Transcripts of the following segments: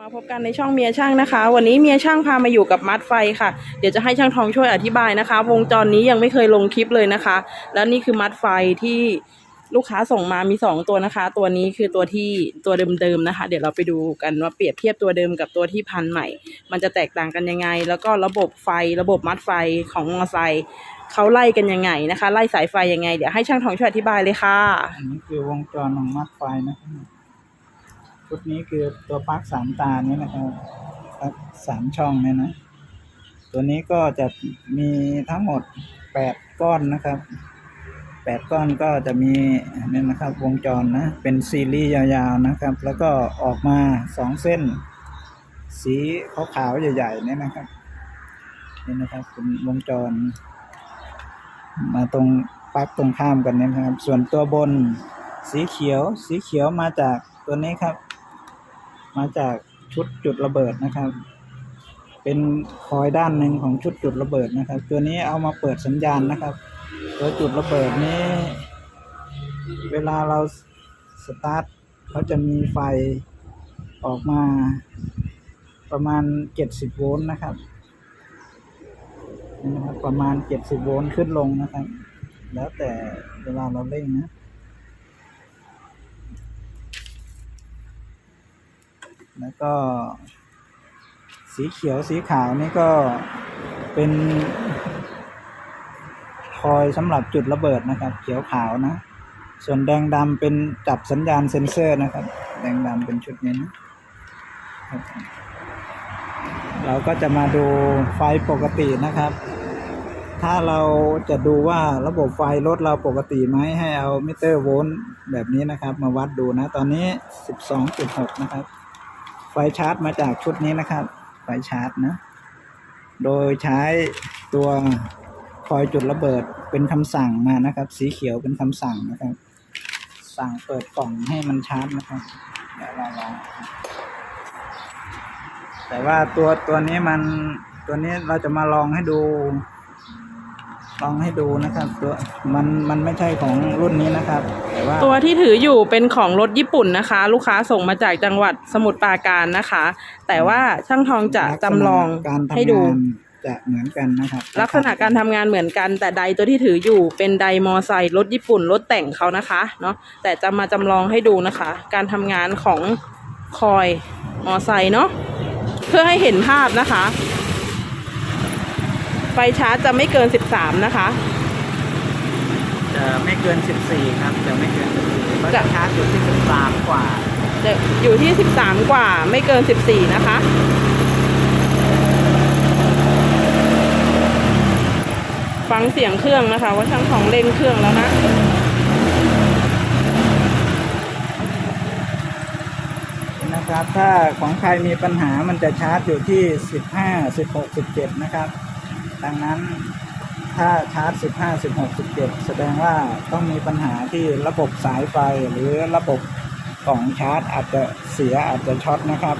มาพบกันในช่องเมียช่างนะคะ วันนี้เมียช่างพามาอยู่กับมัดไฟค่ะ เดี๋ยวจะให้ช่างทองช่วยอธิบายนะคะ วงจรนี้ยังไม่เคยลงคลิปเลยนะคะ แล้วนี่คือมัดไฟที่ลูกค้าส่งมามีสองตัวนะคะ ตัวนี้คือตัวที่ตัวเดิมๆนะคะ เดี๋ยวเราไปดูกันว่าเปรียบเทียบตัวเดิมกับตัวที่พันใหม่ มันจะแตกต่างกันยังไง แล้วก็ระบบไฟระบบมัดไฟของมอไซค์เขาไล่กันยังไงนะคะ ไล่สายไฟยังไง เดี๋ยวให้ช่างทองช่วยอธิบายเลยค่ะอันนี้คือวงจรของมัดไฟนะครับ ชุดนี้คือตัวปลั๊กสามตานี้นะครับปลั๊กสามช่องเนี่ยนะ ตัวนี้ก็จะมีทั้งหมดแปดก้อนนะครับแปดก้อนก็จะมีเนี่ยนะครับวงจรนะเป็นซีรีส์ยาวๆนะครับ แล้วก็ออกมาสองเส้น สีขาวๆใหญ่ๆเนี่ยนะครับนี่นะครับเป็นวงจร มาตรงปลั๊กตรงข้ามกันนะครับ ส่วนตัวบนสีเขียว สีเขียวมาจากตัวนี้ครับ มาจากชุดจุดระเบิดนะครับ เป็นคอยด้านหนึ่งของชุดจุดระเบิดนะครับ ตัวนี้เอามาเปิดสัญญาณนะครับ ตัวจุดระเบิดนี้ เวลาเราสตาร์ทเขาจะมีไฟออกมาประมาณ 70 โวลต์นะครับนะครับ ประมาณ 70 โวลต์ขึ้นลงนะครับ แล้วแต่เวลาเราเร่งนะ แล้วก็ สีเขียวสีขาวนี่ก็เป็นคอยสำหรับจุดระเบิดนะครับ เขียวขาวนะ ส่วนแดงดำเป็นจับสัญญาณเซ็นเซอร์นะครับ แดงดำเป็นชุดนี้นะเราก็จะมาดูไฟปกตินะครับ ถ้าเราจะดูว่าระบบไฟรถเราปกติไหมให้เอามิเตอร์โวลต์แบบนี้นะครับ มาวัดดูนะ ตอนนี้ 12.6 นะครับ ไฟชาร์จมาจากชุดนี้นะครับ ไฟชาร์จนะ โดยใช้ตัวคอยจุดระเบิดเป็นคำสั่งมานะครับ สีเขียวเป็นคำสั่งนะครับ สั่งเปิดกล่องให้มันชาร์จนะครับเดี๋ยวเราลองแต่ว่าตัวตัวนี้มันตัวนี้เราจะมาลองให้ดู ลองให้ดูนะครับ ตัวมันมันไม่ใช่ของรุ่นนี้นะครับ แต่ว่าตัวที่ถืออยู่เป็นของรถญี่ปุ่นนะคะ ลูกค้าส่งมาจากจังหวัดสมุทรปราการนะคะ แต่ว่าช่างทองจะจำลองการทำให้ดู งานจะเหมือนกันนะครับลักษณะการทำงานเหมือนกัน แต่ใดตัวที่ถืออยู่เป็นไดมอไซค์รถญี่ปุ่นรถแต่งเขานะคะเนาะแต่จะมาจำลองให้ดูนะคะ การทำงานของคอยมอไซค์เนาะเพื่อให้เห็นภาพนะคะ ไฟชาร์จจะไม่เกิน 13 นะคะ จะไม่เกิน 14 ครับ จะไม่เกิน14เพราะจะจะชาร์จอยู่ที่13กว่า จะอยู่ที่ 13 กว่าไม่เกิน 14 นะคะ ฟังเสียงเครื่องนะคะ ว่าช่างทองเร่งเครื่องแล้วนะนะครับถ้าของใครมีปัญหามันจะชาร์จอยู่ที่ 15 16 17 นะครับ ดังนั้นถ้าชาร์จ 15 16 17 แสดงว่าต้องมีปัญหาที่ระบบสายไฟหรือระบบกล่องชาร์จอาจจะเสียอาจจะช็อตนะครับ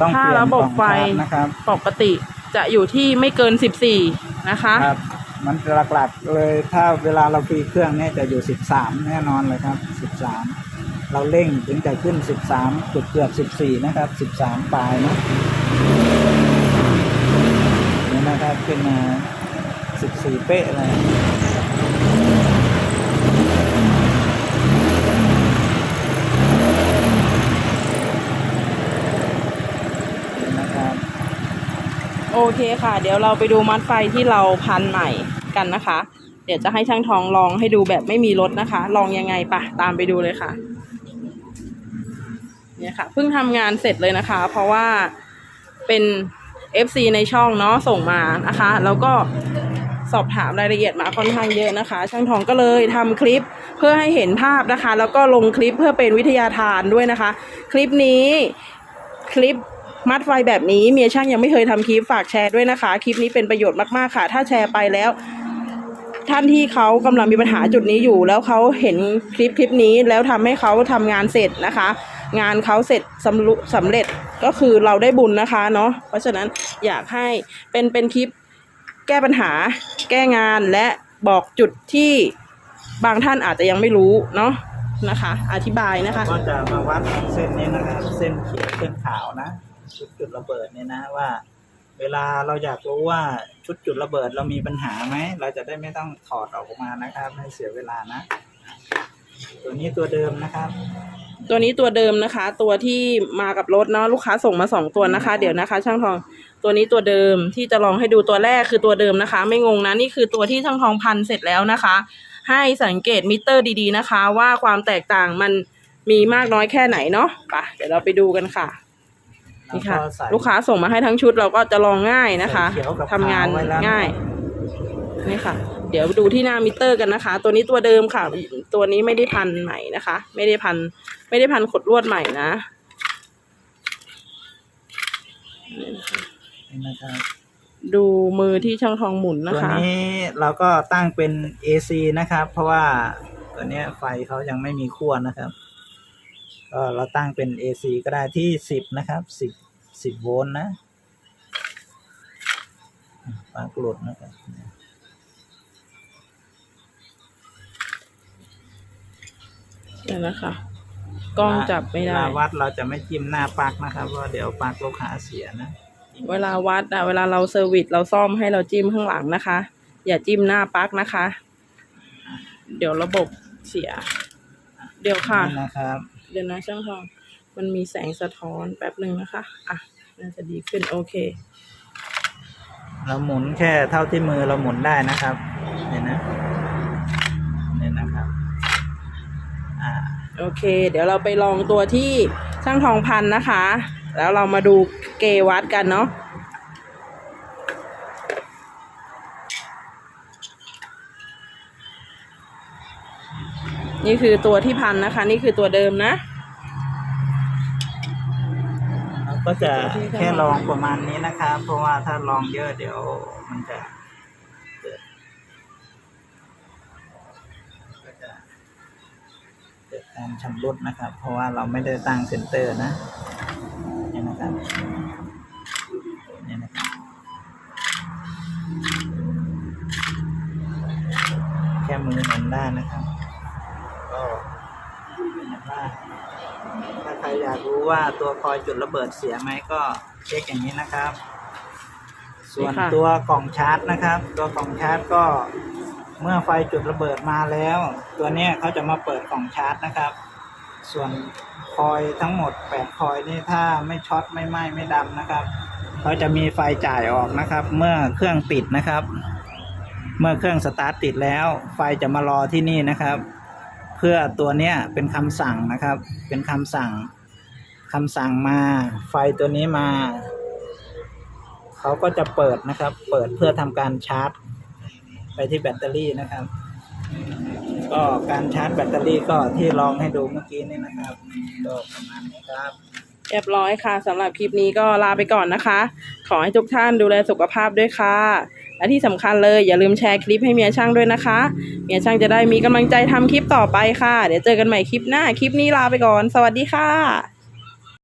ต้องถ้าเปลี่ยนระกบล่บองไฟชาร์จนะครับปกติจะอยู่ที่ไม่เกิน 14 นะคะ ครับ มันหลักๆเลยถ้าเวลาเราฟรีเครื่องเนี่ยจะอยู่ 13 แน่นอนเลยครับ 13 เราเร่งถึงจะขึ้น 13เกือบเกือบ14 นะครับ 13 ปลายนะนี่นะ ครับ ขึ้นมา14เป๊ะเลยนะครับโอเคค่ะ เดี๋ยวเราไปดูมัดไฟที่เราพันใหม่กันนะคะ เดี๋ยวจะให้ช่างทองลองให้ดูแบบไม่มีรถนะคะ ลองยังไงปะตามไปดูเลยค่ะ เนี่ยค่ะเพิ่งทำงานเสร็จเลยนะคะ เพราะว่าเป็น FC ในช่องเนาะส่งมานะคะ แล้วก็สอบถามรายละเอียดมาค่อนข้างเยอะนะคะ ช่างทองก็เลยทำคลิปเพื่อให้เห็นภาพนะคะ แล้วก็ลงคลิปเพื่อเป็นวิทยาทานด้วยนะคะ คลิปนี้คลิปมัดไฟแบบนี้เมียช่างยังไม่เคยทำคลิปฝากแชร์ด้วยนะคะ คลิปนี้เป็นประโยชน์มากๆค่ะ ถ้าแชร์ไปแล้ว ท่านที่เขากำลังมีปัญหาจุดนี้อยู่ แล้วเขาเห็นคลิปคลิปนี้แล้วทำให้เขาทำงานเสร็จนะคะ งานเขาเสร็จสำรุสำเร็จก็คือเราได้บุญนะคะเนาะเพราะฉะนั้นอยากให้เป็นเป็นคลิปแก้ปัญหา แก้งานและบอกจุดที่บางท่านอาจจะยังไม่รู้เนาะนะคะ อธิบายนะคะก็จะมาวัดเส้นนี้นะครับเส้นเขียวเส้นขาวนะชุดจุดระเบิดเนี่ยนะว่า เวลาเราอยากรู้ว่าชุดจุดระเบิดเรามีปัญหาไหมเราจะได้ไม่ต้องถอดออกมานะครับไม่เสียเวลานะ ตัวนี้ตัวเดิมนะครับ ตัวนี้ตัวเดิมนะคะ ตัวที่มากับรถเนาะลูกค้าส่งมาสองตัวนะคะ เดี๋ยวนะคะ ช่างทอง ตัวนี้ตัวเดิมที่จะลองให้ดูตัวแรกคือตัวเดิมนะคะ ไม่งงนะนี่คือตัวที่ช่างทองพันเสร็จแล้วนะคะ ให้สังเกตมิเตอร์ดีๆนะคะ ว่าความแตกต่างมันมีมากน้อยแค่ไหนเนาะไปเดี๋ยวเราไปดูกันค่ะนี่ค่ะแล้วก็ใส่ลูกค้าส่งมาให้ทั้งชุดเราก็จะลองง่ายนะคะใส่เขียวกับทำงานขาวไว้แล้วง่ายนี่ค่ะ เดี๋ยวดูที่หน้ามิเตอร์กันนะคะ ตัวนี้ตัวเดิมค่ะ ตัวนี้ไม่ได้พันใหม่นะคะ ไม่ได้พัน ไม่ได้พันขดลวดใหม่นะนี่นะครับดูมือที่ช่างทองหมุนนะตัวคะ นี้เราก็ตั้งเป็น AC นะครับ เพราะว่าตัวเนี้ยไฟเขายังไม่มีขั้วนะครับ ก็เราตั้งเป็น AC ก็ได้ที่สิบนะครับสิบสิบโวลต์นะปลั๊กหลุดนะครับ เดี๋ยวนะคะกล้องจับไม่เวได้ลาวัดเราจะไม่จิ้มหน้าปลั๊กนะครับเพราะเดี๋ยวปลั๊กลูกค้าเสียนะ เวลาวัดอะเวลาเราเซอร์วิสเราซ่อมให้เราจิ้มข้างหลังนะคะ อย่าจิ้มหน้าปลั๊กนะคะ เดี๋ยวระบบเสีย เดี๋ยวค่ะนี่นะครับ เดี๋ยวนะช่างทอง มันมีแสงสะท้อนแป๊บหนึ่งนะคะ อะ น่าจะดีขึ้นโอเค เราหมุนแค่เท่าที่มือเราหมุนได้นะครับเนี่ยนะเนี่ยนะครับ อ่า โอเค เดี๋ยวเราไปลองตัวที่ช่างทองพันนะคะ แล้วเรามาดูเกวัดกันเนาะนี่คือตัวที่พันนะคะ นี่คือตัวเดิมนะเราก็จะแค่ลองประมาณนี้นะครับเพราะว่าถ้าลองเยอะเดี๋ยวมันจะเกิดก็จะเกิดการชำรุดนะครับ เพราะว่าเราไม่ได้ตั้งเซนเตอร์นะนี่นะครับนี่นะครับ แค่มือหมุนได้นะครับ ก็เห็นว่าถ้าใครอยากรู้ว่าตัวคอยจุดระเบิดเสียไหมก็เช็คอย่างนี้นะครับ ส่วนนี่ค่ะตัวกล่องชาร์จนะครับ ตัวกล่องชาร์จก็ เมื่อไฟจุดระเบิดมาแล้ว ตัวนี้เขาจะมาเปิดกล่องชาร์จนะครับ ส่วนคอยทั้งหมด8คอยนี่ถ้าไม่ช็อตไม่ไหม้ไม่ดำนะครับเขาจะมีไฟจ่ายออกนะครับ เมื่อเครื่องปิดนะครับ เมื่อเครื่องสตาร์ทติดแล้ว ไฟจะมารอที่นี่นะครับ เพื่อตัวเนี้ยเป็นคำสั่งนะครับ เป็นคำสั่งคำสั่งมา ไฟตัวนี้มา เขาก็จะเปิดนะครับ เปิดเพื่อทำการชาร์จ ไปที่แบตเตอรี่นะครับ ก็การชาร์จแบตเตอรี่ก็ที่ลองให้ดูเมื่อกี้นี่นะครับก็ประมาณนี้ครับเรียบร้อยค่ะสำหรับคลิปนี้ก็ลาไปก่อนนะคะ ขอให้ทุกท่านดูแลสุขภาพด้วยค่ะ และที่สำคัญเลยอย่าลืมแชร์คลิปให้เมียช่างด้วยนะคะ เมียช่างจะได้มีกำลังใจทำคลิปต่อไปค่ะ เดี๋ยวเจอกันใหม่คลิปหน้า คลิปนี้ลาไปก่อน สวัสดีค่ะ